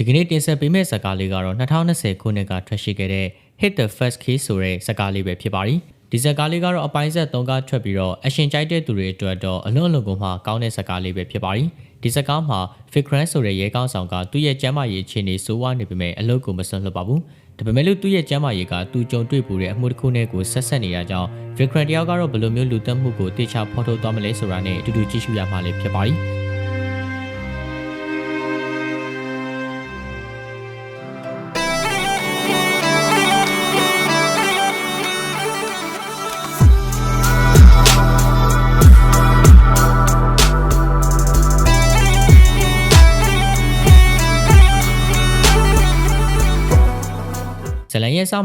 ဒီကနေ့တင်ဆက်ပေးမယ့်ဇာတ်ကားလေးကတော့2020ခုနှစ်ကထွက်ရှိခဲ့တဲ့ Hit the First Case ဆိုတဲ့ဇာတ်ကားလေးပဲဖြစ်ပါတယ်။ဒီဇာတ်ကားလေးကတော့အပိုင်းဆက်၃ကားထွက်ပြီးတော့အရှင်ကြိုက်တဲ့သူတွေအတွက်တော့အလွန်အလွန်ကိုမှကောင်းတဲ့ဇာတ်ကားလေးပဲဖြစ်ပါတယ်။ဒီဇာတ်ကားမှာ Fikran ဆိုတဲ့ရဲကောင်းဆောင်ကသူ့ရဲ့ကျမ်းမာရေးအခြေအနေဆိုးဝါးနေပေမဲ့အလုပ်ကိုမစွန့်လွတ်ပါဘူး။ဒါပေမဲ့လို့သူ့ရဲ့ကျမ်းမာရေးကသူကြုံတွေ့ပူတဲ့အမှုတစ်ခုနဲ့ကိုဆက်ဆက်နေတာကြောင့် Fikran တယောက်ကတော့ဘယ်လိုမျိုးလူသက်မှုကိုတေချာဖော်ထုတ်သွားမလဲဆိုတာနဲ့အတူတူကြည့်ရှုရမှာလည်းဖြစ်ပါတယ်။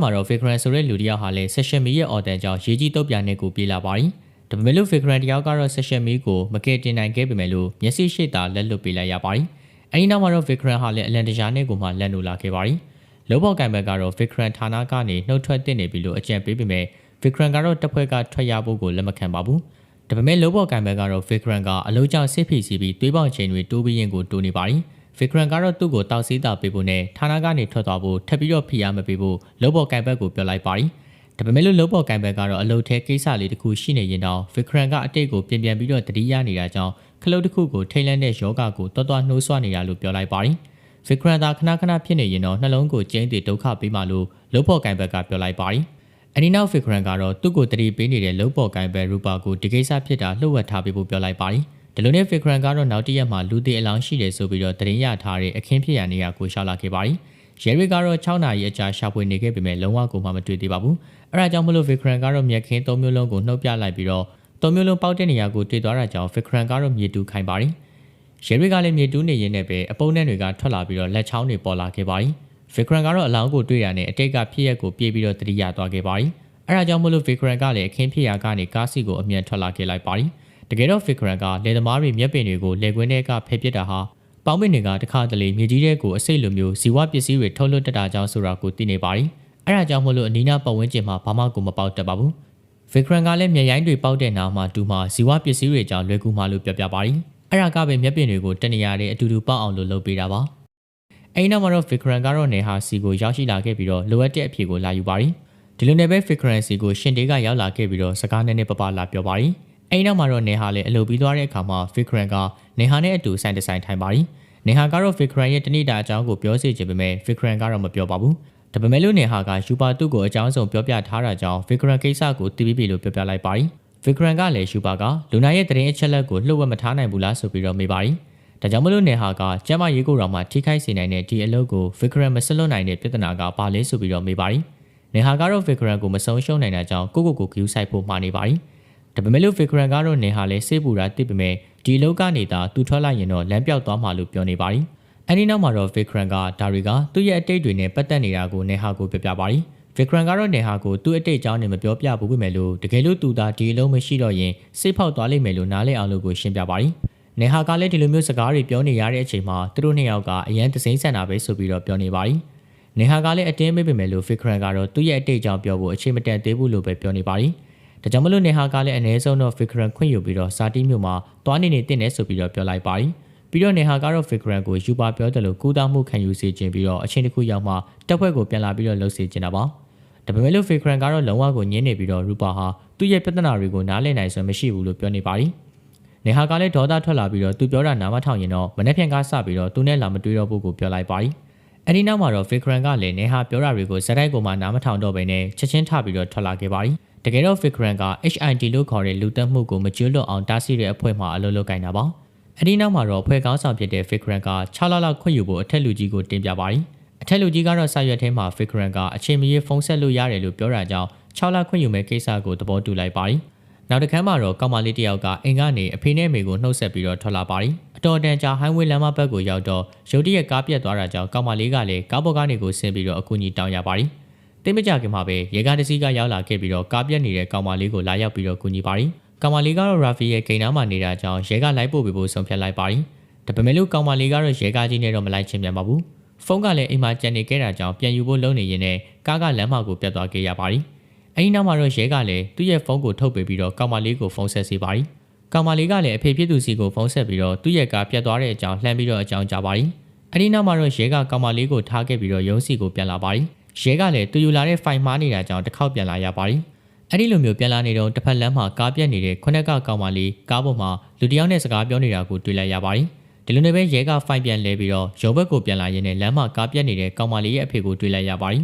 မှာတော့ Fikran ဆိုတဲ့လူတစ်ယောက်ဟာလည်း Session Me ရဲ့ order ကြောင့်ရေးကြီးတုတ်ပြန်နေကိုပြေးလာပါတယ်။ဒါပေမဲ့လို့ Fikran တစ်ယောက်ကတော့ Session Me ကိုမကယ်တင်နိုင်ခဲ့ပေမဲ့လို့မျက်စိရှိတာလက်လွတ်ပေးလိုက်ရပါတယ်။အဲဒီနောက်မှာတော့ Fikran ဟာလည်းအလန်တရာနဲ့ကိုမှလက်နိုလာခဲ့ပါတယ်။လောဘော်ကန်ဘက်ကတော့ Fikran ဌာနကနေနှုတ်ထွက်တင်နေပြီလို့အကြံပေးပေမဲ့ Fikran ကတော့တစ်ဖွဲ့ကထွက်ရဖို့ကိုလက်မခံပါဘူး။ဒါပေမဲ့လောဘော်ကန်ဘက်ကတော့ Fikran ကအလုံးကြောင့်စစ်ဖိစီးပြီးသွေးပေါင်ချိန်တွေတိုးပြီးရင်ကိုတိုးနေပါတယ်။ Fikran ကတော့သူ့ကိုတောက်စီးတာပေးဖို့နဲ့ဌာနကနေထွက်သွားဖို့ထပ်ပြီးတော့ဖိအားမပေးဖို့လောဘော်ကန်ဘက်ကိုပြောလိုက်ပါတယ်။ဒါပေမဲ့လို့လောဘော်ကန်ဘက်ကတော့အလုတ်ထဲကိစ္စလေးတစ်ခုရှိနေရင်တော့ Fikran ကအတိတ်ကိုပြင်ပြန်ပြီးတော့တတိယနေတာကြောင့်ခလုတ်တစ်ခုကိုထိတ်လန့်တဲ့ယောဂကိုတော်တော်နှိုးဆွနေတာလို့ပြောလိုက်ပါတယ်။ Fikran သာခဏခဏဖြစ်နေရင်တော့နှလုံးကိုကျင်းတည်ဒုက္ခပေးမှလို့လောဘော်ကန်ဘက်ကပြောလိုက်ပါတယ်။အနီနောက် Fikran ကတော့သူ့ကိုတတိပေးနေတဲ့လောဘော်ကန်ဘက်ရူပါကိုဒီကိစ္စဖြစ်တာလှုပ်ဝက်ထားပေးဖို့ပြောလိုက်ပါတယ်။ ဒီလိုနဲ့ Fikran ကတော့နောက်တစ်ရက်မှာလူသေးအလောင်းရှိတယ်ဆိုပြီးတော့တရင်ရထားတဲ့အခင်းဖြစ်ရနေရကိုရှောက်လာခဲ့ပါတယ်။ရဲရီကတော့6နာရီအကြာရှာဖွေနေခဲ့ပေမဲ့လုံးဝကိုမှမတွေ့သေးပါဘူး။အဲဒါကြောင့်မလို့ Fikran ကတော့မြက်ခင်း၃မျိုးလုံးကိုနှုတ်ပြလိုက်ပြီးတော့၃မျိုးလုံးပေါက်တဲ့နေရာကိုတွေ့သွားတာကြောင့် Fikran ကတော့မြေတူးခိုင်းပါတယ်။ရဲရီကလည်းမြေတူးနေရင်းနဲ့ပဲအပုံနဲ့တွေကထွက်လာပြီးတော့လက်ချောင်းတွေပေါ်လာခဲ့ပါတယ်။ Fikran ကတော့အလောင်းကိုတွေ့ရတဲ့အတွက်ကဖြစ်ရက်ကိုပြေးပြီးတော့တတိယသွားခဲ့ပါတယ်။အဲဒါကြောင့်မလို့ Fikran ကလည်းအခင်းဖြစ်ရာကနေကားစီကိုအမြန်ထွက်လာခဲ့လိုက်ပါတယ်။ တကယ်တော့ Fikran ကလယ်သမားတွေမျက်ပင်တွေကိုလယ်ကွင်းထဲကဖယ်ပစ်တာဟာပေါင်းပင်တွေကတခါတလေမြေကြီးတဲ့ကိုအစိတ်လိုမျိုးဇီဝပစ္စည်းတွေထုတ်လွှတ်တတ်တာကြောင့်ဆိုတာကိုသိနေပါတယ်။အဲဒါကြောင့်မလို့အနီးနားပတ်ဝန်းကျင်မှာဘာမှကိုမပေါက်တတ်ပါဘူး။ Vikran ကလည်းမျက်ရိုင်းတွေပေါက်တဲ့နာမှာတူမှာဇီဝပစ္စည်းတွေကြောင့်လွယ်ကူမှလို့ပြောပြပါတယ်။အဲဒါကပဲမျက်ပင်တွေကိုတနေရာတွေအတူတူပေါက်အောင်လို့လုပ်ပေးတာပါ။အဲဒီနောက်မှာတော့ Vikran ကတော့နေဟာစီကိုရောက်ရှိလာခဲ့ပြီးတော့လိုအပ်တဲ့အဖြေကိုလာယူပါတယ်။ဒီလိုနဲ့ပဲ Vikran စီကိုရှင်တေးကရောက်လာခဲ့ပြီးတော့စကားနဲ့နဲ့ပပလာပြောပါတယ်။ အဲဒီနောက်မှာတော့နေဟာလည်းအလုပ်ပြီးသွားတဲ့အခါမှာ Vikran ကနေဟာနဲ့အတူဆိုင်တဆိုင်ထိုင်ပါတယ်။နေဟာကတော့ Vikran ရဲ့တဏိတာအကြောင်းကိုပြောစီချင်ပေမဲ့ Vikran ကတော့မပြောပါဘူး။ဒါပေမဲ့လို့နေဟာကယူပါတုကိုအကြောင်းဆုံးပြောပြထားတာကြောင့် Vikran ကိစ္စကိုတီးပြီးပြီလို့ပြောပြလိုက်ပါတယ်။ Vikran ကလည်းယူပါကလူနာရဲ့တရင်အချက်လက်ကိုလှုပ်ဝက်မထားနိုင်ဘူးလားဆိုပြီးတော့မေးပါတယ်။ဒါကြောင့်မလို့နေဟာကကျမရေးကိုယ်တော်မှာထိခိုက်စေနိုင်တဲ့ဒီအလုပ်ကို Vikran မဆက်လွတ်နိုင်တဲ့ပြဿနာကဘာလဲဆိုပြီးတော့မေးပါတယ်။နေဟာကတော့ Vikran ကိုမဆုံးရှုံးနိုင်တာကြောင့်ကိုကိုကိုဂယူဆိုင်ဖို့မှာနေပါတယ်။ ဒါပေမဲ့လို့ Vikran ကတော့နေဟာလည်းစိတ်ပူတာသိပေမဲ့ဒီလောက်ကနေတာသူထွက်လိုက်ရင်တော့လမ်းပြောက်သွားမှလို့ပြောနေပါတယ်။အဲဒီနောက်မှာတော့ Vikran ကဒါတွေကသူ့ရဲ့အတိတ်တွေနဲ့ပတ်သက်နေတာကိုနေဟာကိုပြောပြပါတယ်။ Vikran ကတော့နေဟာကိုသူ့အတိတ်အကြောင်းနဲ့မပြောပြဘူးပေမဲ့လို့တကယ်လို့သူသာဒီအလုံးမရှိတော့ရင်စိတ်ဖောက်သွားလိမ့်မယ်လို့နားလည်အောင်လို့ကိုရှင်းပြပါတယ်။နေဟာကလည်းဒီလိုမျိုးစကားတွေပြောနေရတဲ့အချိန်မှာသူတို့နှစ်ယောက်ကအရန်သစိမ့်ဆန်တာပဲဆိုပြီးတော့ပြောနေပါတယ်။နေဟာကလည်းအတင်းမေးပေမဲ့လို့ Vikran ကတော့သူ့ရဲ့အတိတ်အကြောင်းပြောဖို့အချိန်မတန်သေးဘူးလို့ပဲပြောနေပါတယ်။ ဒါကြောင့်မလို့နေဟာကလည်းအ ਨੇ ဆုံးတော့ Fikran ခွင့်ယူပြီးတော့စာတီးမြို့မှာတွားနေနေတင့်နေဆိုပြီးတော့ပြောလိုက်ပါတယ်။ပြီးတော့နေဟာကတော့ Fikran ကိုယူပါပြောတယ်လို့ကူတောင်းမှုခံယူစေခြင်းပြီးတော့အချင်းတစ်ခုရောက်မှတက်ဖွဲ့ကိုပြန်လာပြီးတော့လှုပ်စေခြင်းတာပါ။ဒါပေမဲ့လို့ Fikran ကတော့လုံးဝကိုညင်းနေပြီးတော့ရူပါဟာသူ့ရဲ့ပြဿနာတွေကိုနားလည်နိုင်စွမ်းမရှိဘူးလို့ပြောနေပါတယ်။နေဟာကလည်းဒေါသထွက်လာပြီးတော့သူပြောတာနားမထောင်ရင်တော့မနေ့ပြန်ကစပြီးတော့သူနဲ့လာမတွေ့တော့ဘူးကိုပြောလိုက်ပါတယ်။အဲဒီနောက်မှာတော့ Fikran ကလည်းနေဟာပြောတာတွေကိုဇက်တိုက်ကိုမှနားမထောင်တော့ဘဲနဲ့ချက်ချင်းထပြီးတော့ထွက်လာခဲ့ပါတယ်။ တကယ်တော့ Fikran က HID လို့ခေါ်တဲ့လူသက်မှုကိုမကျွလွတ်အောင်တားဆီးတဲ့အဖွဲ့မှအလုပ်လုပ်ကိုင်တာပါ။အဲဒီနောက်မှာတော့အဖွဲ့ကောင်းဆောင်ဖြစ်တဲ့ Fikran က6လလောက်ခွင့်ယူဖို့အထက်လူကြီးကိုတင်ပြပါတယ်။အထက်လူကြီးကတော့စာရွက်ထဲမှာ Fikran ကအချိန်မီဖုန်းဆက်လို့ရတယ်လို့ပြောတာကြောင့်6လခွင့်ယူမဲ့ကိစ္စကိုသဘောတူလိုက်ပါတယ်။နောက်တစ်ခါမှတော့ကောင်မလေးတစ်ယောက်ကအိမ်ကနေအဖေနဲ့မေကိုနှုတ်ဆက်ပြီးတော့ထွက်လာပါတယ်။အတော်တန်ကြာဟိုင်းဝေးလမ်းမဘက်ကိုရောက်တော့ရုတ်တရက်ကားပြတ်သွားတာကြောင့်ကောင်မလေးကလည်းကားပေါ်ကနေကိုဆင်းပြီးတော့အကူအညီတောင်းရပါတယ်။ တိတ်မကြခင်မှာပဲရေကားတစ်စီးကရောက်လာခဲ့ပြီးတော့ကားပြတ်နေတဲ့ကောင်မလေးကိုလာရောက်ပြီးတော့ကူညီပါတယ်။ကောင်မလေးကတော့ရာဖီရဲ့ဂိမ်းနားမှာနေတာကြောင့်ရဲကလိုက်ပို့ပေးဖို့ဆုံးဖြတ်လိုက်ပါတယ်။ဒါပေမဲ့လို့ကောင်မလေးကတော့ရဲကားကြီးနဲ့တော့မလိုက်ချင်ပြန်ပါဘူး။ဖုန်းကလည်းအိမ်မှာကြံနေခဲ့တာကြောင့်ပြန်ယူဖို့လုပ်နေရင်းနဲ့ကားကလမ်းမကိုပြတ်သွားခဲ့ရပါတယ်။အဲဒီနောက်မှာတော့ရဲကလည်းသူ့ရဲ့ဖုန်းကိုထုတ်ပေးပြီးတော့ကောင်မလေးကိုဖုန်းဆက်စီပါတယ်။ကောင်မလေးကလည်းအဖေဖြစ်သူစီကိုဖုန်းဆက်ပြီးတော့သူ့ရဲ့ကားပြတ်သွားတဲ့အကြောင်းလှမ်းပြီးတော့အကြောင်းကြားပါတယ်။အဲ့ဒီနောက်မှာတော့ရဲကကောင်မလေးကိုထားခဲ့ပြီးတော့ရုံးစီကိုပြန်လာပါတယ် ရဲကလည်းတူယူလာတဲ့ဖိုင်မှားနေတာကြောင့်တစ်ခေါက်ပြန်လာရပါတယ်အဲ့ဒီလိုမျိုးပြန်လာနေတော့တစ်ဖက်လမ်းမှာကားပြက်နေတဲ့ခုနက်ကကောင်မလေးကားပေါ်မှာလူတစ်ယောက်နဲ့စကားပြောနေတာကိုတွေ့လိုက်ရပါတယ်ဒီလိုနဲ့ပဲရဲကဖိုင်ပြန်လဲပြီးတော့ရုံဘက်ကိုပြန်လာရင်းနဲ့လမ်းမှာကားပြက်နေတဲ့ကောင်မလေးရဲ့အဖေကိုတွေ့လိုက်ရပါတယ်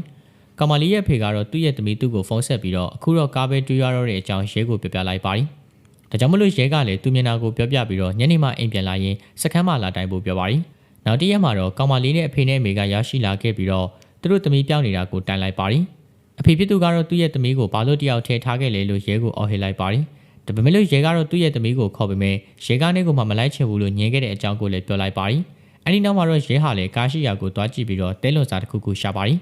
ကောင်မလေးရဲ့အဖေကတော့သူ့ရဲ့သမီးသူ့ကိုဖုန်းဆက်ပြီးတော့အခုတော့ကားပဲတွေ့ရတော့တဲ့အကြောင်းရဲကိုပြောပြလိုက်ပါတယ်ဒါကြောင့်မလို့ရဲကလည်းသူ့မျက်နှာကိုပြောပြပြီးတော့ညနေမှအိမ်ပြန်လာရင်စခန်းမှာလာတိုင်ဖို့ပြောပါတယ်နောက်တစ်ရက်မှာတော့ကောင်မလေးနဲ့အဖေနဲ့အမေကရောက်ရှိလာခဲ့ပြီးတော့ သူတို့သမီးပြောင်းနေတာကိုတိုင်လိုက်ပါတယ်အဖေဖြစ်သူကတော့သူ့ရဲ့သမီးကိုဘာလို့တယောက်ထဲထားခဲ့လဲလို့ရဲကိုအော်ဟစ်လိုက်ပါတယ်ဒါပေမဲ့လို့ရဲကတော့သူ့ရဲ့သမီးကိုခေါ်ပေမဲ့ရဲကနေကိုမှမလိုက်ချင်ဘူးလို့ညင်းခဲ့တဲ့အကြောင်းကိုလည်းပြောလိုက်ပါတယ်အဲဒီနောက်မှာတော့ရဲဟာလည်းကားရှိရာကိုတွားကြည့်ပြီးတော့တဲလွန်စာတစ်ခုခုရှာပါတယ်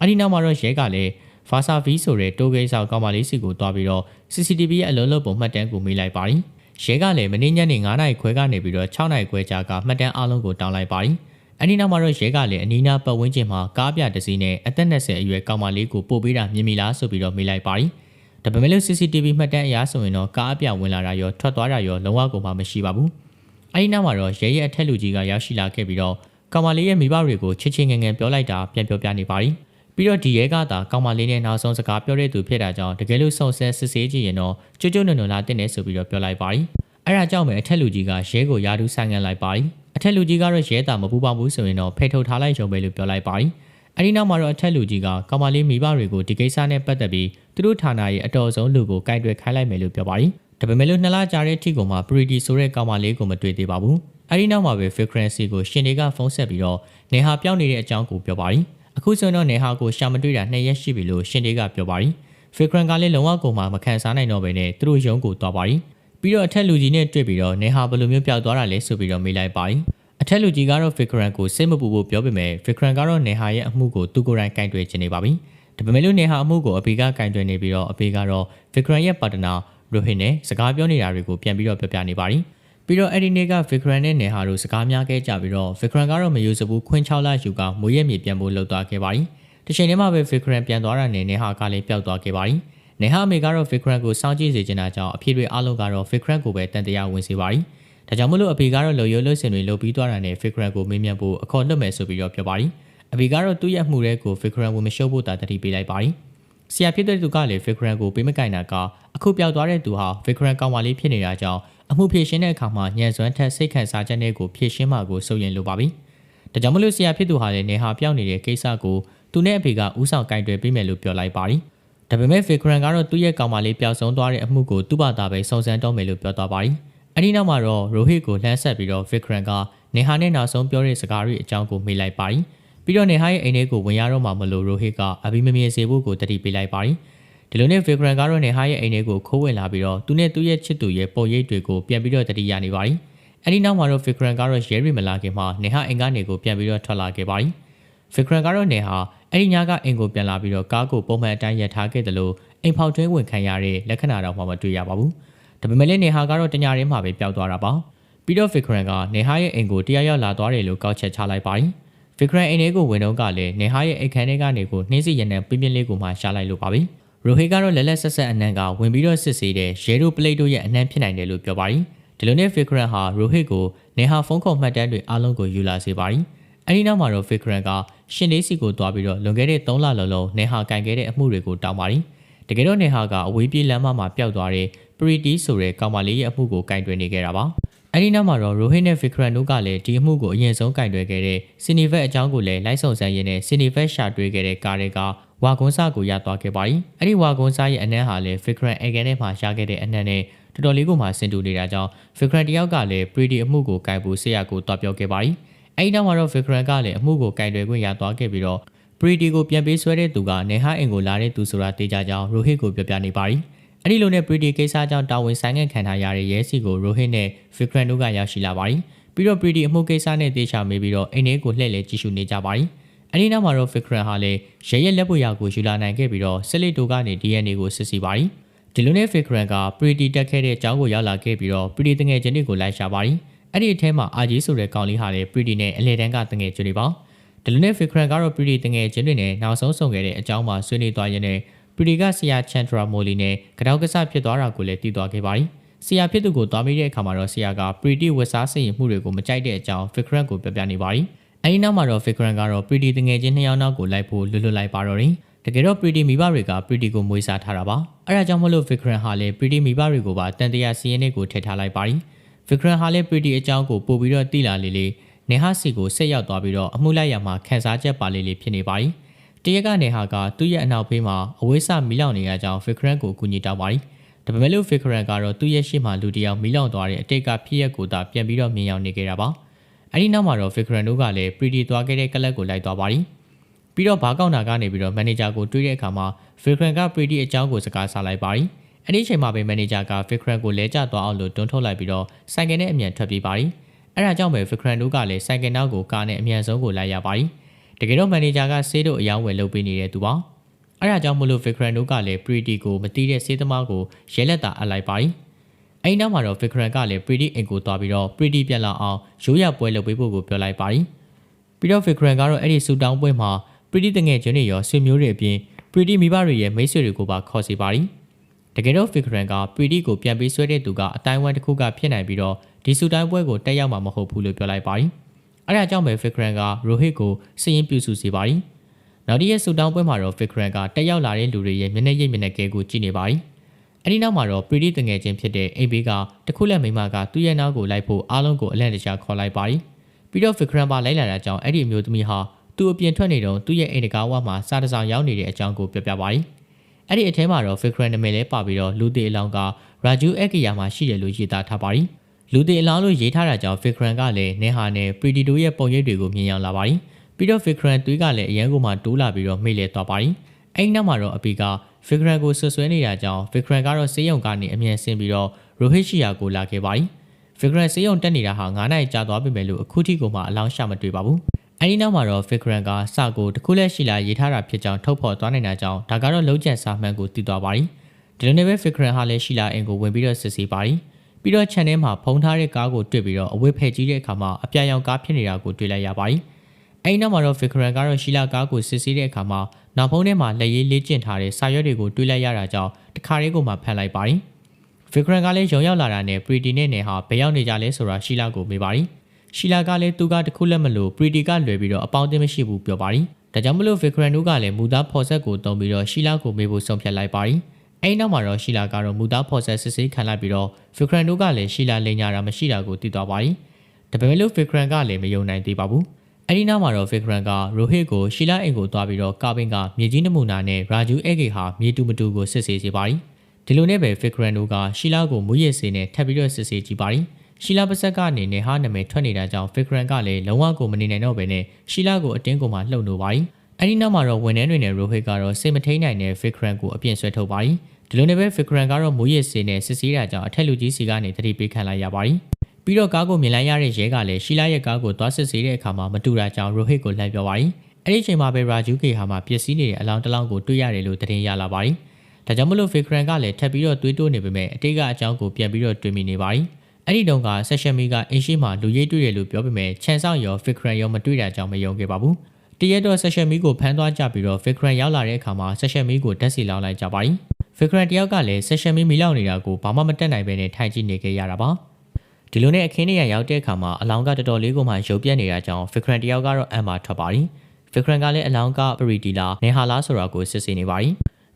အဲဒီနောက်မှာတော့ရဲကလည်းဖာစာဗီဆိုတဲ့တိုးဂိတ်ဆောက်ကောင်မလေးစီကိုတွားပြီးတော့ CCTV ရဲ့အလုံးလုံးပုံမှတ်တမ်းကိုမေးလိုက်ပါတယ်ရဲကလည်းမင်းညနေ9နာရီခွဲကနေပြီးတော့6နာရီခွဲကြာကမှတ်တမ်းအားလုံးကိုတောင်းလိုက်ပါတယ်။ အဲဒီနောက်မှာတော့ရဲကလည်းအနီးနားပတ်ဝန်းကျင်မှာကားပြတစ်စီးနဲ့အသက်20အရွယ်ကောင်မလေးကိုပို့ပေးတာမြင်မိလားဆိုပြီးတော့မေးလိုက်ပါတယ်။ဒါပေမဲ့လို့ CCTV မှတ်တမ်းအရဆိုရင်တော့ကားအပြဝင်လာတာရောထွက်သွားတာရောလုံးဝကိုမှမရှိပါဘူး။အဲဒီနောက်မှာတော့ရဲရဲ့အထက်လူကြီးကရောက်ရှိလာခဲ့ပြီးတော့ကောင်မလေးရဲ့မိဘတွေကိုချစ်ချင်းငယ်ငယ်ပြောလိုက်တာပြန်ပြောပြနေပါတယ်။ပြီးတော့ဒီရဲကသာကောင်မလေးနဲ့နောက်ဆုံးစကားပြောတဲ့သူဖြစ်တာကြောင့်တကယ်လို့စုံစမ်းစစ်ဆေးကြည့်ရင်တော့ကျွတ်ကျွတ်နုံနုံလာတင်နေဆိုပြီးတော့ပြောလိုက်ပါတယ်။အဲဒါကြောင့်ပဲအထက်လူကြီးကရဲကိုယာဒူးဆိုင်ငံလိုက်ပါတယ်။ အထက်လူကြီးကတော့ရဲတာမပူပေါင်းဘူးဆိုရင်တော့ဖယ်ထုတ်ထားလိုက်ရုံပဲလို့ပြောလိုက်ပါတယ်။အဲဒီနောက်မှာတော့အထက်လူကြီးကကောင်မလေးမိဘတွေကိုဒီကိစ္စနဲ့ပတ်သက်ပြီးသူတို့ဌာနရဲ့အတော်ဆုံးလူကိုကင်တွယ်ခိုင်းလိုက်မယ်လို့ပြောပါတယ်။ဒါပေမဲ့လို့နှစ်လကြာတဲ့အထိကိုမှ Pretty ဆိုတဲ့ကောင်မလေးကိုမတွေ့သေးပါဘူး။အဲဒီနောက်မှာပဲ Frequency ကိုရှင်တွေကဖုန်းဆက်ပြီးတော့နေဟာပြောင်းနေတဲ့အကြောင်းကိုပြောပါတယ်။အခုဆိုတော့နေဟာကိုရှာမတွေ့တာနှစ်ရက်ရှိပြီလို့ရှင်တွေကပြောပါတယ်။ Frequency ကလည်းလုံးဝကိုမှမခံစားနိုင်တော့ဘဲနဲ့သူတို့ရုံးကိုသွားပါတယ်။ ပြီးတော့အထက်လူကြီးနဲ့တွေ့ပြီးတော့နေဟာဘယ်လိုမျိုးပျောက်သွားတာလဲဆိုပြီးတော့မေးလိုက်ပါတယ်။အထက်လူကြီးကတော့ Fikran ကိုစိတ်မပူဖို့ပြောပေမဲ့ Fikran ကတော့နေဟာရဲ့အမှုကိုသူကိုယ်တိုင်ကင်တွယ်ချင်နေပါပြီ။ဒါပေမဲ့လို့နေဟာအမှုကိုအဖေကကင်တွယ်နေပြီးတော့အဖေကတော့ Fikran ရဲ့ပါတနာရိုဟင်နဲ့စကားပြောနေတာတွေကိုပြန်ပြီးတော့ပြောပြနေပါပြီ။ပြီးတော့အဲ့ဒီနေ့က Fikran နဲ့နေဟာတို့စကားများခဲ့ကြပြီးတော့ Fikran ကတော့မယူစဘူးခွင်း6လယူကမွေးရမြေပြန်ဖို့လှုပ်သွားခဲ့ပါပြီ။တစ်ချိန်တည်းမှာပဲ Fikran ပြန်သွားတာနဲ့နေဟာကလည်းပျောက်သွားခဲ့ပါပြီ။ နေဟာအမေကတော့ Fikran ကိုစောင့်ကြည့်စေချင်တာကြောင့်အဖြစ်တွေအားလုံးကတော့ Fikran ကိုပဲတန်တရားဝင်စေပါပြီ။ဒါကြောင့်မလို့အဖေကတော့လုံရုံလို့စင်တွေလုပ်ပြီးသွားတာနဲ့ Fikran ကိုမေးမြန်းဖို့အခေါ်လွတ်မယ်ဆိုပြီးတော့ပြောပါပြီ။အဖေကတော့သူ့ရဲ့မှုတဲ့ကို Fikran ကိုမရှုပ်ဖို့တာတတိပေးလိုက်ပါပြီ။ဆရာဖြစ်တဲ့သူကလည်း Fikran ကိုပေးမကင်တာကအခုပျောက်သွားတဲ့သူဟာ Fikran ကောင်မလေးဖြစ်နေတာကြောင့်အမှုဖြေရှင်းတဲ့အခါမှာညံစွမ်းထက်စိတ်ခံစားချက်နဲ့ကိုဖြေရှင်းမှာကိုစိုးရင်လိုပါပြီ။ဒါကြောင့်မလို့ဆရာဖြစ်သူဟာလည်းနေဟာပြောင်းနေတဲ့ကိစ္စကိုသူနဲ့အဖေကဥဆောင်ကင်တွယ်ပေးမယ်လို့ပြောလိုက်ပါပြီ။ ဒါပေမဲ့ Fikran ကတော့သူ့ရဲ့ကောင်မလေးပျောက်ဆုံးသွားတဲ့အမှုကိုသူ့ဘာသာပဲစုံစမ်းတော့မယ်လို့ပြောသွားပါပြီ။အဲဒီနောက်မှာတော့ Rohit ကိုလှမ်းဆက်ပြီးတော့ Fikran ကနေဟာနဲ့နောက်ဆုံးပြောတဲ့စကားတွေအကြောင်းကိုမေးလိုက်ပါပြီ။ပြီးတော့နေဟာရဲ့အိမ်ထဲကိုဝင်ရတော့မှမလို့ Rohit ကအဘိမမြင်စေဖို့ကိုတတိပေးလိုက်ပါပြီ။ဒီလိုနဲ့ Vikram ကတော့နေဟာရဲ့အိမ်ထဲကိုခိုးဝင်လာပြီးတော့သူနဲ့သူ့ရဲ့ချစ်သူရဲ့ပုံရိပ်တွေကိုပြန်ပြီးတော့တတိယနေပါပြီ။အဲဒီနောက်မှာတော့ Vikram ကတော့ရဲရီမလာခင်မှာနေဟာအိမ်ကနေကိုပြန်ပြီးတော့ထွက်လာခဲ့ပါပြီ။ Vikram ကတော့နေဟာ အဲ့ဒီညကအိမ်ကိုပြန်လာပြီးတော့ကားကိုပုံမှန်အတိုင်းရပ်ထားခဲ့တယ်လို့အိမ်ဖောက်တွင်းဝင်ခံရတဲ့လက္ခဏာတော့မှမတွေ့ရပါဘူး။ဒါပေမဲ့လည်းနေဟာကတော့တညရင်းမှာပဲပျောက်သွားတာပါ။ပြီးတော့ Vikram ကနေဟာရဲ့အိမ်ကိုတရားရောက်လာသွားတယ်လို့ကောက်ချက်ချလိုက်ပါပြီ။ Vikram အိမ်ထဲကိုဝင်တော့ကလည်းနေဟာရဲ့အိမ်ခန်းထဲကနေကိုနှင်းစီရနံပြင်းပြင်းလေးကိုမှရှာလိုက်လို့ပါပြီ။ရိုဟေကတော့လက်လက်ဆက်ဆက်အနံကဝင်ပြီးတော့စစ်ဆေးတဲ့ရဲတို့ပလိတ်တို့ရဲ့အနံဖြစ်နိုင်တယ်လို့ပြောပါတယ်။ဒီလိုနဲ့ Fikran ဟာရိုဟေကိုနေဟာဖုန်းခေါ်မှတ်တမ်းတွေအားလုံးကိုယူလာစေပါတယ်။အဲဒီနောက်မှာတော့ Fikran က ရှင်လေးစီကိုတွားပြီးတော့လွန်ခဲ့တဲ့3လလုံးလုံးနေဟာကန်ခဲ့တဲ့အမှုတွေကိုတောင်းပါတယ်။တကယ်တော့နေဟာကအဝေးပြေးလမ်းမမှာပျောက်သွားတဲ့ Pretty ဆိုတဲ့ကောင်မလေးရဲ့အမှုကိုကင်တွယ်နေခဲ့တာပါ။အဲဒီနောက်မှာတော့ Rohit နဲ့ Vikram တို့ကလည်းဒီအမှုကိုအရင်ဆုံးကင်တွယ်ခဲ့တဲ့ Cinevet အကြောင်းကိုလည်းလိုက်ဆောင်ဆန်းရင်းနဲ့ Cinevet ရှာတွေ့ခဲ့တဲ့ကားတွေကဝါကွန်ဆာကိုရသွားခဲ့ပါပြီ။အဲ့ဒီဝါကွန်ဆာရဲ့အနံ့ဟာလည်း Fikran Egan နဲ့မှရှားခဲ့တဲ့အနံ့နဲ့တော်တော်လေးကိုမှဆင်တူနေတာကြောင့် Fikran တယောက်ကလည်း Pretty အမှုကိုကင်ဖို့ဆေးရကိုတွားပြောခဲ့ပါပြီ။ အဲ့ဒီနောက်မှာတော့ Fikran ကလည်းအမှုကိုကင်တွယ်ခွင့်ရသွားခဲ့ပြီးတော့ Pretty ကိုပြန်ပေးဆွဲတဲ့သူကနေဟာအင်ကိုလာတဲ့သူဆိုတာတေးကြကြောင်း Rohit ကိုပြောပြနေပါပြီ။အဲ့ဒီလိုနဲ့ Pretty ကိစ္စကြောင့်တာဝန်ဆိုင်ငံခံထားရတဲ့ရဲစီကို Rohit နဲ့ Fikran တို့ကရောက်ရှိလာပါပြီ။ပြီးတော့ Pretty အမှုကိစ္စနဲ့တေးချမေးပြီးတော့အိမ်ထဲကိုလှည့်လည်ကြည့်ရှုနေကြပါပြီ။။အဲဒီနောက်မှာတော့ Fikran ဟာလည်းရဲရဲလက်ပွေရကိုယူလာနိုင်ခဲ့ပြီးတော့စစ်လစ်တိုကနေ DNA ကိုစစ်စီပါရီ။ဒီလိုနဲ့ Fikran က Pretty တက်ခဲ့တဲ့အကြောင်းကိုရောက်လာခဲ့ပြီးတော့ Pretty တငယ်ချင်းတွေကိုလိုက်ရှာပါရီ။ အဲ့ဒီအထဲမှာအာကြီးဆိုတဲ့ကောင်လေးဟာလည်း Pretty နဲ့အလဲတန်းကတငယ်ချင်းတွေပါ။ဒီလိုနဲ့ Fikran ကတော့ Pretty တငယ်ချင်းတွေနဲ့နောက်ဆုံးဆုံခဲ့တဲ့အကြောင်းမှာဆွေးနွေးသွားရင်းနဲ့ Pretty ကဆရာ Chandra Molly နဲ့ကြောက်ကစားဖြစ်သွားတာကိုလည်းသိသွားခဲ့ပါရီ။ဆရာဖြစ်သူကိုသွားမိတဲ့အခါမှာတော့ဆရာက Pretty ဝက်စားစင်ရင်မှုတွေကိုမကြိုက်တဲ့အကြောင်း Fikran ကိုပြောပြနေပါရီ။အဲဒီနောက်မှာတော့ Fikran ကတော့ Pretty တငယ်ချင်းနှစ်ယောက်နောက်ကိုလိုက်ဖို့လွတ်လွတ်လိုက်ပါတော့တယ်တကယ်တော့ Pretty မိဘတွေက Pretty ကိုမွေးစားထားတာပါအဲဒါကြောင့်မလို့ Fikran ဟာလည်း Pretty မိဘတွေကိုပါတန်တရားစီးရင်တွေကိုထည့်ထားလိုက်ပါ Vikram ဟာလည်း Pretty အကြောင်းကိုပို့ပြီးတော့သိလာလေလေနေဟစီကိုဆက်ရောက်သွားပြီးတော့အမှုလိုက်ရမှာခန်းစားချက်ပါလေလေဖြစ်နေပါပြီ။တရက်ကနေဟာကသူ့ရဲ့အနောက်ဘေးမှာအဝိစမီလောင်နေရကြောင်း Vikram ကိုကူညီတောင်းပါပြီ။ဒါပေမဲ့လို့ Vikram ကတော့သူ့ရဲ့ရှေ့မှာလူတယောက်မီလောင်သွားတဲ့အတိတ်ကဖြစ်ရက်ကိုသာပြန်ပြီးတော့မြင်ရောက်နေကြတာပါ။အဲဒီနောက်မှာတော့ Vikram တို့ကလည်း Pretty သွားခဲ့တဲ့ကလပ်ကိုလိုက်သွားပါပြီ။ပြီးတော့ဘာကောက်နာကနေပြီးတော့မန်နေဂျာကိုတွေးတဲ့အခါမှာ Vikram က Pretty အကြောင်းကိုစကားဆလိုက်ပါပြီ။ အဲ့ဒီအချိန်မှာပဲမန်နေဂျာက Vikram ကိုလဲကျသွားအောင်လို့တွန်းထုတ်လိုက်ပြီးတော့ဆိုင်ကယ်နဲ့အမြန်ထွက်ပြေးပါရီအဲ့ဒါကြောင့်ပဲ Vikram တို့ကလည်းဆိုင်ကယ်နောက်ကိုကားနဲ့အမြန်ဆုံးကိုလိုက်ရပါရီတကယ်တော့မန်နေဂျာကဆေးတို့အယောင်းဝယ်လုပ်ပေးနေတဲ့သူပါအဲ့ဒါကြောင့်မလို့ Vikram တို့ကလည်း Pretty ကိုမတီးတဲ့ဆေးသမားကိုရဲလက်တာအလိုက်ပါရီအဲ့နောက်မှာတော့ Vikram ကလည်း Pretty အင်ကိုသွားပြီးတော့ Pretty ပြန်လာအောင်ရိုးရပွဲလုပ်ပေးဖို့ကိုပြောလိုက်ပါရီပြီးတော့ Vikram ကတော့အဲ့ဒီဆူတောင်းပွဲမှာ Pretty တငယ်ချင်းတွေရောဆွေမျိုးတွေအပြင် Pretty မိဘတွေရဲ့မိတ်ဆွေတွေကိုပါခေါ်စီပါရီ။ တကယ်တော့ဖီခရန်ကပီဒီကိုပြန်ပြီးဆွဲတဲ့သူကအတိုင်းဝမ်တစ်ခုကဖြစ်နိုင်ပြီးတော့ဒီဆူတန်ပွဲကိုတက်ရောက်မှာမဟုတ်ဘူးလို့ပြောလိုက်ပါတယ်။အဲဒါကြောင့်ပဲဖီခရန်ကရိုဟစ်ကိုစီရင်ပြုစုစေပါတယ်။နောက်တစ်ရက်ဆူတန်ပွဲမှာတော့ဖီခရန်ကတက်ရောက်လာတဲ့လူတွေရဲ့မျက်နှာရိပ်မျက်နှာကဲကိုကြည့်နေပါတယ်။အဲဒီနောက်မှာတော့ပီဒီတငယ်ချင်းဖြစ်တဲ့အိဘေးကတခုလက်မိမကသူ့ရဲ့နောက်ကိုလိုက်ဖို့အားလုံးကိုအလန့်တကြားခေါ်လိုက်ပါတယ်။ပြီးတော့ဖီခရန်ပါလိုက်လာတာကြောင့်အဲ့ဒီအမျိုးသမီးဟာသူ့အပြင်ထွက်နေတော့သူ့ရဲ့အိမ်တကားဝမှာစားတစောင်ရောက်နေတဲ့အကြောင်းကိုပြောပြပါတယ်။ အဲ့ဒီအထဲမှာတော့ Fikran နာမည်လည်းပါပြီးတော့လူသေးအလောင်းက Raju Akiya မှာရှိတယ်လို့ရေးသားထားပါတယ်လူသေးအလောင်းလို့ရေးထားတာကြောင့် Fikran ကလည်းနေဟာနဲ့ Predator ရဲ့ပုံရိပ်တွေကိုမြင်ရောက်လာပါတယ်ပြီးတော့ Fikran သွေးကလည်းအရန်ကိုမှတိုးလာပြီးတော့မိလဲသွားပါတယ်အဲ့ဒီနောက်မှာတော့အပီက Fikran ကိုဆွဆွဲနေတာကြောင့် Fikran ကတော့စေးရုံကနေအမြန်ဆင်းပြီးတော့ Rohit Shia ကိုလာခဲ့ပါတယ် Fikran စေးရုံတက်နေတာဟာ9နိုင်ကြာသွားပြီပဲလို့အခုထိကိုမှအလောင်းရှာမတွေ့ပါဘူး အဲဒီနောက်မှာတော့ Fikran ကစကိုတခုလက်ရှိလာရေးထားတာဖြစ်ကြောင်းထုတ်ဖော်သွားနိုင်တာကြောင့်ဒါကတော့လုံးကျန်စာမှန်ကိုတည်သွားပါပြီ။ဒီလိုနဲ့ပဲ Fikran ဟာလည်းရှိလာအိမ်ကိုဝင်ပြီးတော့စစ်ဆေးပါပြီ။ပြီးတော့ channel မှာဖုံးထားတဲ့ကားကိုတွေ့ပြီးတော့အဝတ်ဖယ်ကြီးတဲ့အခါမှာအပြာရောင်ကားဖြစ်နေတာကိုတွေ့လိုက်ရပါပြီ။အဲဒီနောက်မှာတော့ Fikran ကတော့ရှိလာကားကိုစစ်ဆေးတဲ့အခါမှာနောက်ဖုံးထဲမှာလက်ရေးလေးကျင့်ထားတဲ့စာရွက်တွေကိုတွေ့လိုက်ရတာကြောင့်တခါလေးကိုမှဖမ်းလိုက်ပါပြီ။ Vikram ကလည်းရုံရောက်လာတာနဲ့ Pretty နဲ့နယ်ဟာဘယ်ရောက်နေကြလဲဆိုတာရှိလာကိုမေးပါတယ် ရှီလာကလည်းသူကတခုလက်မလို့ပရီတီကလွယ်ပြီးတော့အပေါင်းအသင်းမရှိဘူးပြောပါတယ်။ဒါကြောင့်မလို့ဗီကရန်တို့ကလည်းမူသားဖော်ဆက်ကိုတုံးပြီးတော့ရှီလာကိုမေးဖို့ဆုံးဖြတ်လိုက်ပါတယ်။အဲဒီနောက်မှာတော့ရှီလာကတော့မူသားဖော်ဆက်စစ်ဆေးခံလိုက်ပြီးတော့ဗီကရန်တို့ကလည်းရှီလာလိန်ညာတာမရှိတာကိုသိသွားပါတယ်။ဒါပေမဲ့လို့ဗီကရန်ကလည်းမယုံနိုင်သေးပါဘူး။အဲဒီနောက်မှာတော့ဗီကရန်ကရိုဟစ်ကိုရှီလာအိမ်ကိုသွားပြီးတော့ကာဘင်ကမြေကြီးနမူနာနဲ့ရာဂျူအေဂေဟာမြေတူမတူကိုစစ်ဆေးစေပါတယ်။ဒီလိုနဲ့ပဲဖီကရန်တို့ကရှီလာကိုမူရစ်စေနဲ့ထပ်ပြီးတော့စစ်ဆေးကြည့်ပါတယ်။ ရှီလာပစက်ကအနေနဲ့ဟာနာမည်ထွက်နေတာကြောင့်ဖီဂရန်ကလည်းလုံးဝကိုမနေနိုင်တော့ဘဲနဲ့ရှီလာကိုအတင်းကိုမှလှုပ်လို့ပါပြီ။အဲဒီနောက်မှာတော့ဝန်ထမ်းတွေနဲ့ရိုဟေကတော့စိတ်မထိန်နိုင်တဲ့ဖီဂရန်ကိုအပြင်းဆွဲထုတ်ပါပြီ။ဒီလိုနဲ့ပဲဖီဂရန်ကတော့မိုးရစ်စေနဲ့စစ်ဆေးတာကြောင့်အထက်လူကြီးစီကနေတတိပေးခံလိုက်ရပါပြီ။ပြီးတော့ကားကိုမြင်လိုက်ရတဲ့ရဲကလည်းရှီလာရဲ့ကားကိုသွားစစ်ဆေးတဲ့အခါမှာမတူတာကြောင့်ရိုဟေကိုလှမ်းပြောပါပြီ။အဲဒီအချိန်မှာပဲရာဂျူကေဟာမှပျက်စီးနေတဲ့အလောင်းတစ်လောင်းကိုတွေ့ရတယ်လို့သတင်းရလာပါပြီ။ဒါကြောင့်မလို့ Vikram ကလည်းထပ်ပြီးတော့တွေးတိုးနေပေမဲ့အတိတ်ကအကြောင်းကိုပြန်ပြီးတော့တွေးမိနေပါပြီ။ အဲ့ဒီတုန်းက session me ကအင်းရှိမှာလူရိပ်တွေ့တယ်လို့ပြောပေမဲ့ချန်ဆောင်ရော Fikran ရောမတွေ့တာကြောင့်မယုံခဲ့ပါဘူးတရက်တော့ session me ကိုဖမ်းသွားကြပြီးတော့ Fikran ရောက်လာတဲ့အခါမှာ session me ကိုတက်စီလောင်းလိုက်ကြပါပြီ Fikran တယောက်ကလည်း session me မိလောက်နေတာကိုဘာမှမတက်နိုင်ဘဲနဲ့ထိုင်ကြည့်နေခဲ့ရတာပါဒီလိုနဲ့အခင်းနေရရောက်တဲ့အခါမှာအလောင်းကတော်တော်လေးကိုမှရုပ်ပြက်နေတာကြောင့် Fikran တယောက်ကတော့အမ်မှာထွက်ပါပြီ Fikran ကလည်းအလောင်းကပရီဒီလာနေဟာလာဆိုတာကိုစစ်ဆေးနေပါပြီ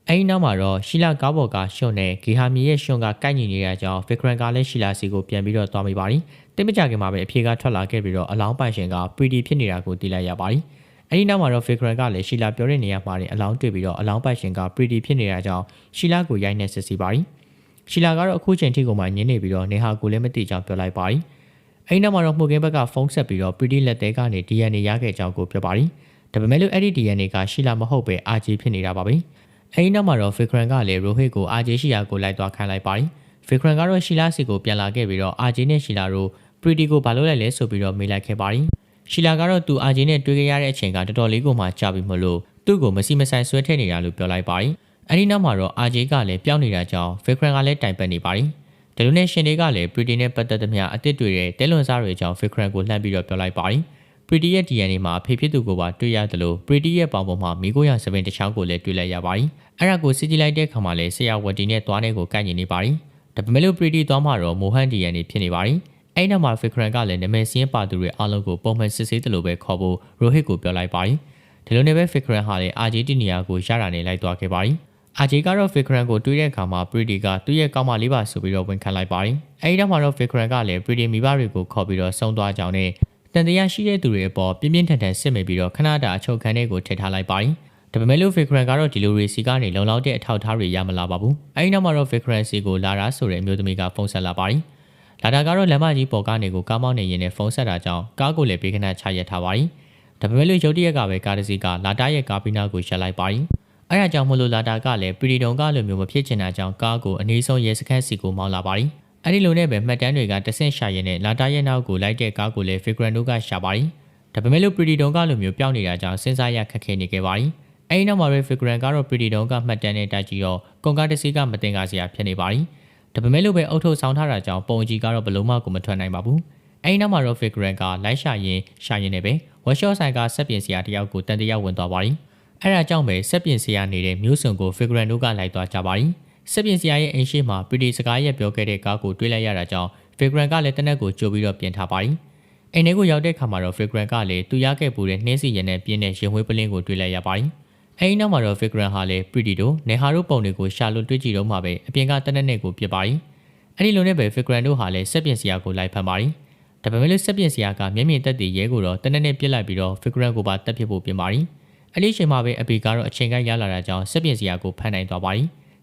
အဲဒီနောက်မှာတော့ရှီလာကားပေါ်ကရှွန်နဲ့ဂီဟာမီရဲ့ရှွန်ကကိုက်ညီနေတဲ့အကြောင်းဖီခရန်ကလည်းရှီလာစီကိုပြန်ပြီးတော့သွားမိပါတယ်။တိတ်မကြခင်မှာပဲအဖြေကထွက်လာခဲ့ပြီးတော့အလောင်းပိုင်ရှင်ကပရီတီဖြစ်နေတာကိုသိလိုက်ရပါတယ်။အဲဒီနောက်မှာတော့ဖီခရန်ကလည်းရှီလာပြောတဲ့နေရာမှာအလောင်းတွေ့ပြီးတော့အလောင်းပိုင်ရှင်ကပရီတီဖြစ်နေတာကြောင့်ရှီလာကိုရိုက်နှက်စစ်စီပါတယ်။ရှီလာကတော့အခုချိန်ထိကိုမှညင်းနေပြီးတော့နေဟာကိုလည်းမသိကြောင်းပြောလိုက်ပါတယ်။အဲဒီနောက်မှာတော့မှုကင်းဘက်ကဖုန်းဆက်ပြီးတော့ပရီတီလက်သေးကနေ DNA ရခဲ့ကြောင်းကိုပြောပါတယ်။ဒါပေမဲ့လို့အဲ့ဒီ DNA ကရှီလာမဟုတ်ပဲ RG ဖြစ်နေတာပါပဲ။ အဲဒီနောက်မှာတော့ Fikran ကလည်း Rohit ကို RJ ရှိရာကိုလိုက်သွားခိုင်းလိုက်ပါတယ်။ Fikran ကတော့ရှီလာစီကိုပြန်လာခဲ့ပြီးတော့ RJ နဲ့ရှီလာတို့ Pretty ကိုဘာလို့လဲလဲဆိုပြီးတော့မေးလိုက်ခဲ့ပါတယ်။ရှီလာကတော့သူ RJ နဲ့တွေ့ခဲ့ရတဲ့အချိန်ကတော်တော်လေးကိုမှကြာပြီမလို့သူ့ကိုမစီမဆိုင်ဆွဲထည့်နေတာလို့ပြောလိုက်ပါတယ်။အဲဒီနောက်မှာတော့ RJ ကလည်းပြောင်းနေတာကြောင့် Fikran ကလည်းတိုင်ပတ်နေပါတယ်။ဒီလိုနဲ့ရှင်တွေကလည်း Pretty နဲ့ပတ်သက်သမျှအစ်စ်တွေတဲ့တဲလွန်စားတွေအကြောင်း Fikran ကိုလှမ်းပြီးတော့ပြောလိုက်ပါတယ်။ Pretty ရဲ့ DNA မှာအဖေဖြစ်သူကိုပါတွေ့ရတယ်လို့ Pretty ရဲ့ပေါင်ပေါ်မှာမိကိုရစပင်တစ်ချောင်းကိုလည်းတွေ့လိုက်ရပါတယ်။ အဲ့ဒါကိုစစ်ကြည့်လိုက်တဲ့အခါမှာလည်းဆရာဝတီနဲ့သွားနေကိုကိုက်ညီနေပါတယ်။ဒါပေမဲ့လို့ Pretty သွားမှာတော့ Mohan DNA ဖြစ်နေပါတယ်။အဲ့နောက်မှာ Fikran ကလည်းနာမည်စင်းပါသူတွေအားလုံးကိုပုံမှန်စစ်ဆေးတယ်လို့ပဲခေါ်ဖို့ Rohit ကိုပြောလိုက်ပါတယ်ဒီလိုနဲ့ပဲ Fikran ဟာလည်း Argentina ကိုရတာနဲ့လိုက်သွားခဲ့ပါတယ်အာဂျီကတော့ Fikran ကိုတွေးတဲ့အခါမှာ Pretty ကသူ့ရဲ့ကောင်းမလေးပါဆိုပြီးတော့ဝန်ခံလိုက်ပါတယ်။အဲဒီတော့မှတော့ Fikran ကလည်း Pretty မိဘတွေကိုခေါ်ပြီးတော့ဆုံးသွားကြောင်းနဲ့တန်တရားရှိတဲ့သူတွေအပေါ်ပြင်းပြင်းထန်ထန်စစ်မိပြီးတော့ခဏတာအချုပ်ခံတဲ့ကိုထည့်ထားလိုက်ပါတယ်။ ဒါပေမဲ့လို့ Fikran ကတော့ဒီလိုရီစီကနေလုံလောက်တဲ့အထောက်အထားတွေရမလာပါဘူး။အဲဒီနောက်မှာတော့ Fikran စီကိုလာတာဆိုတဲ့အမျိုးသမီးကဖုန်းဆက်လာပါတယ်။လာတာကတော့လမ်းမကြီးပေါ်ကနေကိုကားမောင်းနေရင်လည်းဖုန်းဆက်တာကြောင့်ကားကိုလည်းပေးခဏချရက်ထားပါတယ်။ဒါပေမဲ့လို့ရုတ်တရက်ကပဲကားတစ်စီးကလာတာရဲ့ကားပီနာကိုရှက်လိုက်ပါတယ်။အဲဒါကြောင့်မလို့လာတာကလည်းပရီတုံကလိုမျိုးမဖြစ်ချင်တာကြောင့်ကားကိုအနည်းဆုံးရဲစခန်းစီကိုမောင်းလာပါတယ်။အဲဒီလိုနဲ့ပဲမှတ်တမ်းတွေကတဆင့်ရှာရင်းနဲ့လာတာရဲ့နောက်ကိုလိုက်တဲ့ကားကိုလည်း Figurant တို့ကရှာပါတယ်။ဒါပေမဲ့လို့ပရီတုံကလိုမျိုးပြောင်းနေတာကြောင့်စဉ်းစားရခက်ခဲနေခဲ့ပါတယ်။ အဲဒီနောက်မှာပဲ Figurant ကတော့ပရီတုံကမှတ်တမ်းနဲ့တိုက်ကြည့်တော့ကွန်ကားတစ်စီးကမတင်ကားစရာဖြစ်နေပါတယ်။ဒါပေမဲ့လို့ပဲအုတ်ထုတ်ဆောင်ထားတာကြောင့်ပုံကြီးကတော့ဘလုံးမကိုမထွက်နိုင်ပါဘူး။အဲဒီနောက်မှာတော့ Figurant ကလိုက်ရှာရင်းရှာရင်းနဲ့ပဲ workshop ဆိုင်ကဆက်ပြင်စရာတယောက်ကိုတန်တရာဝင်သွားပါတယ်။အဲ့ဒါကြောင့်ပဲစက်ပြင်စရာနေတဲ့မျိုးစုံကို Figurant တို့ကလိုက်သွားကြပါရီစက်ပြင်စရာရဲ့အိမ်ရှိမှာပရီတီစကားရဲ့ပြောခဲ့တဲ့ကားကိုတွေးလိုက်ရတာကြောင့် Figurant ကလည်းတနက်ကိုကြိုပြီးတော့ပြင်ထားပါရီအိမ်ထဲကိုရောက်တဲ့ခါမှာတော့ Figurant ကလည်းသူရခဲ့ပူတဲ့နှင်းစီရည်နဲ့ပြင်းတဲ့ရင်ဝေးပလင်းကိုတွေးလိုက်ရပါရီ အဲဒီနောက်မှာတော့ Figurant ဟာလည်း Pretty တို့နေဟာတို့ပုံတွေကိုရှာလွတ်တွေ့ကြည့်တော့မှပဲအပြင်ကတနက်နဲ့ကိုပြစ်ပါရီအဲဒီလိုနဲ့ပဲ Figurant တို့ဟာလည်းစက်ပြင်စရာကိုလိုက်ဖမ်းပါရီဒါပေမဲ့လို့စက်ပြင်စရာကမျက်မြင်သက်တည်ရဲကိုတော့တနက်နဲ့ပြစ်လိုက်ပြီးတော့ Figurant ကိုပါတက်ဖြစ်ဖို့ပြင်ပါရီ။အဲ့ဒီအချိန်မှာပဲအပေကတော့အချိန်ကရလာတာကြောင့်စက်ပြင်စရာကိုဖမ်းနိုင်သွားပါပြီ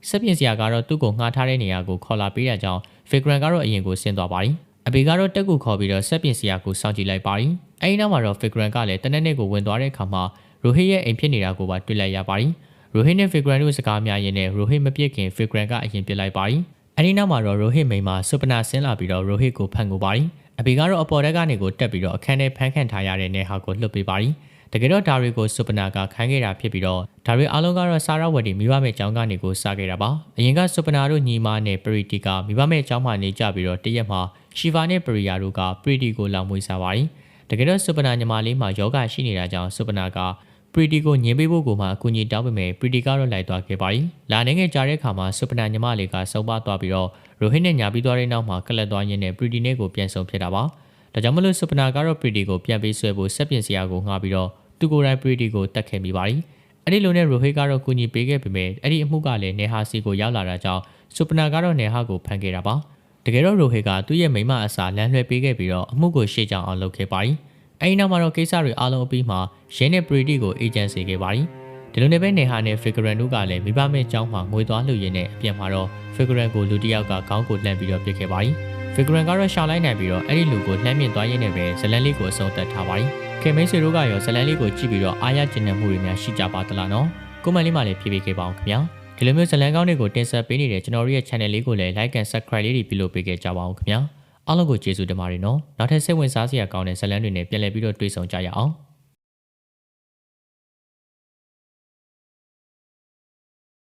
စက်ပြင်စရာကတော့သူ့ကိုငှားထားတဲ့နေရာကိုခေါ်လာပေးတာကြောင့် Figurant ကတော့အရင်ကိုဆင်းသွားပါပြီအပေကတော့တက်ကူခေါ်ပြီးတော့စက်ပြင်စရာကိုစောင့်ကြည့်လိုက်ပါပြီအဲဒီနောက်မှာတော့ Figurant ကလည်းတနက်နေ့ကိုဝင်သွားတဲ့အခါမှာ Rohit ရဲ့အိမ်ဖြစ်နေတာကိုပါတွေ့လိုက်ရပါပြီ Rohit နဲ့ Figurant တို့စကားများရင်းနဲ့ Rohit မပြစ်ခင် Figurant ကအရင်ပြစ်လိုက်ပါပြီအဲဒီနောက်မှာတော့ Rohit မိန်မှာစုပနာဆင်းလာပြီးတော့ Rohit ကိုဖန်ကိုပါပြီအပေကတော့အပေါ်တက်ကနေကိုတက်ပြီးတော့အခန်းထဲဖန်ခံထားရတဲ့နေဟာကိုလွတ်ပေးပါပြီတကယ်တော့ဒါတွေကိုစုပနာကခိုင်းခဲ့တာဖြစ်ပြီးတော့ဒါတွေအားလုံးကတော့စာရဝတ်ဒီမိဘမဲ့ကျောင်းကနေကိုစခဲ့တာပါအရင်ကစုပနာတို့ညီမနဲ့ပရီတီကမိဘမဲ့ကျောင်းမှာနေကြပြီးတော့တရက်မှာရှီဗာနဲ့ပရီယာတို့ကပရီတီကိုလောင်မွေးစားပါတယ်တကယ်တော့စုပနာညီမလေးမှာယောဂရှိနေတာကြောင့်စုပနာက ပရီတီကိုညင်ပေးဖို့ကိုမှအကူအညီတောင်းပေမဲ့ပရီတီကတော့လိုက်သွားခဲ့ပါတယ်လာနေငယ်ကြားတဲ့အခါမှာစုပနာညီမလေးကစုံပါသွားပြီးတော့ရိုဟင်းနဲ့ညာပြီးသွားတဲ့နောက်မှာကလပ်သွားရင်းနဲ့ပရီတီနဲ့ကိုပြန်ဆုံဖြစ်တာပါဒါကြောင့်မလို့စုပနာကတော့ပရီတီကိုပြန်ပေးဆွဲဖို့စက်ပြင်စရာကိုငှားပြီးတော့သူကိုယ်တိုင်ပရီတီကိုတတ်ခဲ့မိပါတယ်။အဲ့ဒီလိုနဲ့ရိုဟေကတော့ကူညီပေးခဲ့ပေမဲ့အဲ့ဒီအမှုကလည်းနေဟာစီကိုရောက်လာတာကြောင့်စူပနာကတော့နေဟာကိုဖမ်းခဲ့တာပါ။တကယ်တော့ရိုဟေကသူ့ရဲ့မိမအစာလမ်းလွှဲပေးခဲ့ပြီးတော့အမှုကိုရှေ့ကြောင်အောင်လုပ်ခဲ့ပါတယ်။ အဲ့ဒီနောက်မှာတော့ကိစ္စတွေအားလုံးအပြီးမှာရင်းနဲ့ပရီတီကိုအေဂျင့်စီခဲ့ပါတယ်။ဒီလိုနဲ့ပဲနေဟာနဲ့ Figurant တို့ကလည်းမိဘမဲ့အကြောင်းမှာငွေသွားလှူရင်းနဲ့အပြန်မှာတော့ Figurant ကိုလူတစ်ယောက်ကခေါင်းကိုလှမ်းပြီးတော့ပြစ်ခဲ့ပါတယ်။ Figurant ကတော့ရှာလိုက်နိုင်ပြီးတော့အဲ့ဒီလူကိုလှမ်းမြင့်သွားရင်းနဲ့ပဲဇလန်လေးကိုအဆုံးသတ်ထားပါတယ်။ခင်မင်းဆွေတို့ကရောဇလန်လေးကိုကြည့်ပြီးတော့အားရကျင်တဲ့မှုတွေများရှိကြပါသလားနော်ကွန်မန့်လေးမှာလည်းဖြည့်ပေးခဲ့ပါအောင်ခင်ဗျာဒီလိုမျိုးဇလန်ကောင်းတွေကိုတင်ဆက်ပေးနေတဲ့ကျွန်တော်တို့ရဲ့ channel လေးကိုလည်း like and subscribe လေးတွေပြုလုပ်ပေးခဲ့ကြပါအောင်ခင်ဗျာ အားလုံးကိုကျေးဇူးတင်ပါတယ်နော်နောက်ထပ်စိတ်ဝင်စားစရာကောင်းတဲ့ဇလန်တွေနဲ့ပြန်လည်ပြီးတော့တွေ့ဆုံကြရအောင်